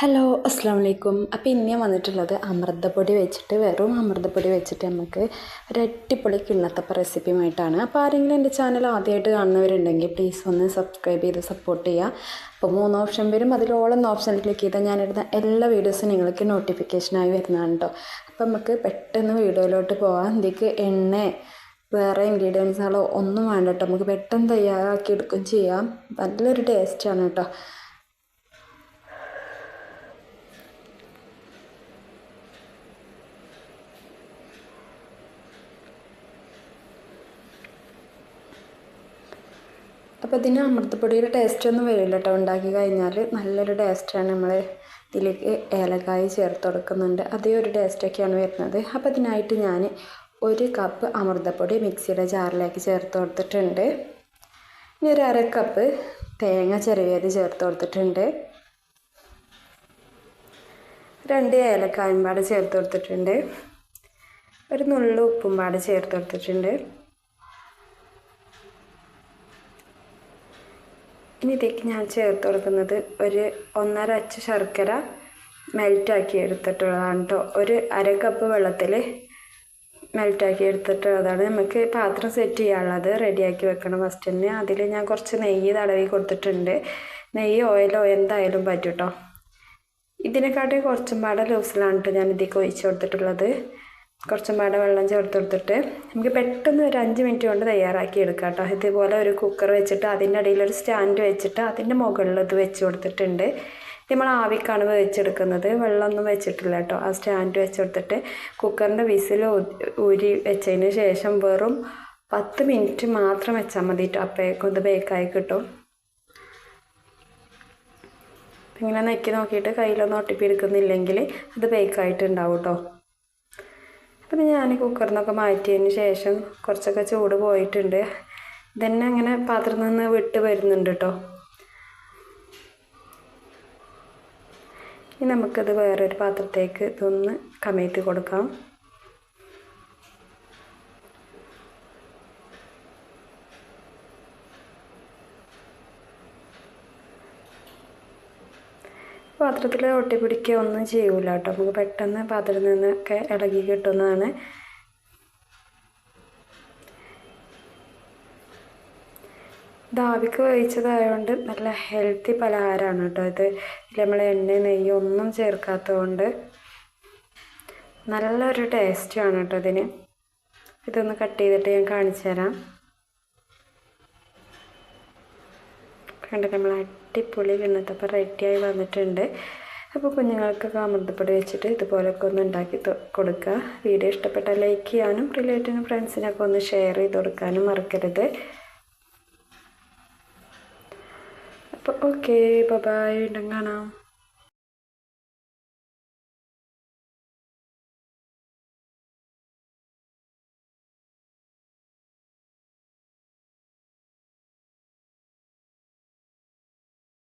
Hello അസ്സാം വലൈക്കും അപ്പോൾ ഇന്ന് ഞാൻ വന്നിട്ടുള്ളത് അമൃതപ്പൊടി വെച്ചിട്ട് വെറും അമൃതപ്പൊടി വെച്ചിട്ട് നമുക്ക് ഒരു കിണ്ണത്തപ്പ റെസിപ്പിയുമായിട്ടാണ്. അപ്പോൾ ആരെങ്കിലും എന്റെ ചാനൽ ആദ്യമായിട്ട് കാണുന്നവരുണ്ടെങ്കിൽ പ്ലീസ് ഒന്ന് സബ്സ്ക്രൈബ് ചെയ്ത് സപ്പോർട്ട് ചെയ്യുക. അപ്പോൾ മൂന്ന് ഓപ്ഷൻ വരും. അതിലോളം ഓപ്ഷനിൽ ക്ലിക്ക് ചെയ്താൽ ഞാനിടുന്ന എല്ലാ വീഡിയോസും നിങ്ങൾക്ക് നോട്ടിഫിക്കേഷനായി വരുന്നതാണ് കേട്ടോ അപ്പോൾ നമുക്ക് പെട്ടെന്ന് വീഡിയോയിലോട്ട് പോകാം ഇതിലേക്ക് എണ്ണ വേറെ ഇൻഗ്രീഡിയൻസുകളോ ഒന്നും വേണ്ട കേട്ടോ നമുക്ക് പെട്ടെന്ന് തയ്യാറാക്കി എടുക്കുകയും ചെയ്യാം. നല്ലൊരു ടേസ്റ്റാണ് കേട്ടോ അപ്പോൾ ഇതിന് അമൃതപ്പൊടിയുടെ ടേസ്റ്റ് ഒന്നും വരില്ല കേട്ടോ ഉണ്ടാക്കി കഴിഞ്ഞാൽ നല്ലൊരു ടേസ്റ്റാണ് നമ്മൾ ഇതിലേക്ക് ഏലക്കായ ചേർത്ത് കൊടുക്കുന്നുണ്ട്. അതേ ഒരു ടേസ്റ്റൊക്കെയാണ് വരുന്നത്. അപ്പോൾ ഇതിനായിട്ട് ഞാൻ ഒരു കപ്പ് അമൃതപ്പൊടി മിക്സിയുടെ ജാറിലേക്ക് ചേർത്ത് കൊടുത്തിട്ടുണ്ട്. ഇനി ഒരു അര കപ്പ് തേങ്ങ ചെറിയത് ചേർത്ത് കൊടുത്തിട്ടുണ്ട്. രണ്ട് ഏലക്കായും പാട് ചേർത്ത് കൊടുത്തിട്ടുണ്ട്. ഒരു നുള്ളു ഉപ്പും പാട് ചേർത്ത് കൊടുത്തിട്ടുണ്ട്. ഇനി ഇതിലേക്ക് ഞാൻ ചേർത്ത് കൊടുക്കുന്നത് ഒരു ഒന്നര അച്ച് ശർക്കര മെൽറ്റാക്കി എടുത്തിട്ടുള്ളതാണ് കേട്ടോ ഒരു അര കപ്പ് വെള്ളത്തിൽ മെൽറ്റാക്കി എടുത്തിട്ടുള്ളതാണ്. നമുക്ക് പാത്രം സെറ്റ് ചെയ്യാനുള്ളത് റെഡിയാക്കി വെക്കണം ഫസ്റ്റ് തന്നെ അതിൽ ഞാൻ കുറച്ച് നെയ്യ് തടവി കൊടുത്തിട്ടുണ്ട്. നെയ്യ് ഓയിലോ എന്തായാലും പറ്റും കേട്ടോ ഇതിനെക്കാട്ടി കുറച്ചും പാടെ ലൂസിലാണ് കേട്ടോ ഞാൻ ഇതിലേക്ക് ഒഴിച്ച് കൊടുത്തിട്ടുള്ളത്. കുറച്ചും പാടെ വെള്ളം ചേർത്ത് കൊടുത്തിട്ട് നമുക്ക് പെട്ടെന്ന് ഒരു അഞ്ച് മിനിറ്റ് കൊണ്ട് തയ്യാറാക്കി എടുക്കാം കേട്ടോ. ഇതുപോലെ ഒരു കുക്കർ വെച്ചിട്ട് അതിന്റെ ഇടയിൽ ഒരു സ്റ്റാൻഡ് വെച്ചിട്ട് അതിന്റെ മുകളിൽ ഇത് വെച്ച് കൊടുത്തിട്ടുണ്ട്. നമ്മൾ ആവിക്കാണ് വെച്ചെടുക്കുന്നത് വെള്ളമൊന്നും വെച്ചിട്ടില്ല കേട്ടോ. ആ സ്റ്റാൻഡ് വെച്ച് കൊടുത്തിട്ട് കുക്കറിന്റെ വിസിൽ ഊരി വെച്ചതിന് ശേഷം വെറും പത്ത് മിനിറ്റ് മാത്രം വെച്ചാൽ മതി കേട്ടോ. അപ്പോഴേക്കും ഇത് ബേക്കായി കിട്ടും. ഇങ്ങനെ നെക്കി നോക്കിയിട്ട് കയ്യിലൊന്നും ഒട്ടിപ്പിടിക്കുന്നില്ലെങ്കിൽ അത് ബേക്കായിട്ടുണ്ടാവും കേട്ടോ. അപ്പം ഞാൻ കുക്കറിൽ നിന്നൊക്കെ മാറ്റിയതിന് ശേഷം കുറച്ചൊക്കെ ചൂട് പോയിട്ടുണ്ട്. ഇതന്നെ അങ്ങനെ പാത്രത്തിൽ നിന്ന് വിട്ട് വരുന്നുണ്ട് കേട്ടോ ഇനി നമുക്കത് വേറൊരു പാത്രത്തേക്ക് ഇതൊന്ന് കമഴ്ത്തി കൊടുക്കാം. പാത്രത്തിൽ ഒട്ടി പിടിക്കുക ഒന്നും ചെയ്യൂല കേട്ടോ. നമുക്ക് പെട്ടെന്ന് പാത്രത്തിൽ നിന്നൊക്കെ ഇളകി കിട്ടുന്നതാണ്. ദാവിക്ക് വേവിച്ചതായതുകൊണ്ട് നല്ല ഹെൽത്തി പലഹാരമാണ് കേട്ടോ ഇത്. നമ്മൾ എണ്ണ നെയ്യ് ഒന്നും ചേർക്കാത്തതുകൊണ്ട് നല്ലൊരു ടേസ്റ്റാണ് കേട്ടോ ഇതിന്. ഇതൊന്ന് കട്ട് ചെയ്തിട്ട് ഞാൻ കാണിച്ചു തരാം കണ്ട് നമ്മൾ അടിപൊളി കിണ്ണത്തപ്പം റെഡിയായി വന്നിട്ടുണ്ട്. അപ്പോൾ കുഞ്ഞുങ്ങൾക്ക് അമൃതപ്പൊടി വെച്ചിട്ട് ഇതുപോലൊക്കെ ഒന്ന് ഉണ്ടാക്കി കൊടുക്കുക. വീഡിയോ ഇഷ്ടപ്പെട്ടാൽ ലൈക്ക് ചെയ്യാനും റിലേറ്റീവിനും ഫ്രണ്ട്സിനൊക്കെ ഒന്ന് ഷെയർ ചെയ്ത് കൊടുക്കാനും മറക്കരുത്. അപ്പോൾ ഓക്കെ ബൈ വീണ്ടും കാണാം.